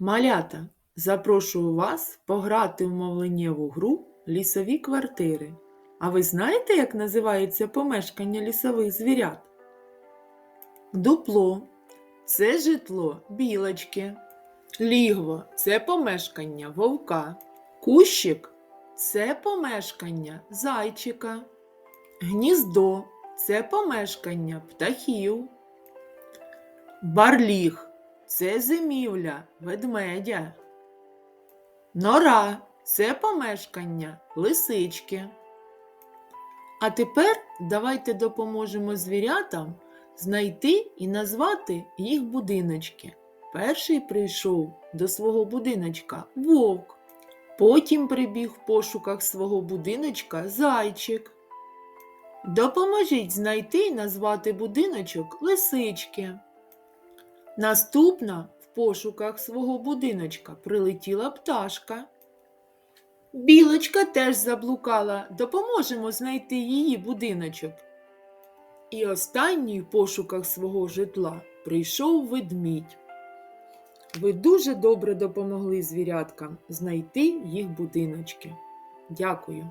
Малята, запрошую вас пограти в мовленнєву гру лісові квартири. А ви знаєте, як називається помешкання лісових звірят? Дупло це житло білочки. Лігво це помешкання вовка. Кущик це помешкання зайчика. Гніздо це помешкання птахів. Барліг це зимівля ведмедя. Нора це помешкання лисички. А тепер давайте допоможемо звірятам знайти і назвати їх будиночки. Перший прийшов до свого будиночка вовк. Потім прибіг в пошуках свого будиночка зайчик. Допоможіть знайти і назвати будиночок лисички. Наступна в пошуках свого будиночка прилетіла пташка. Білочка теж заблукала, допоможемо знайти її будиночок. І останній в пошуках свого житла прийшов ведмідь. Ви дуже добре допомогли звіряткам знайти їх будиночки. Дякую.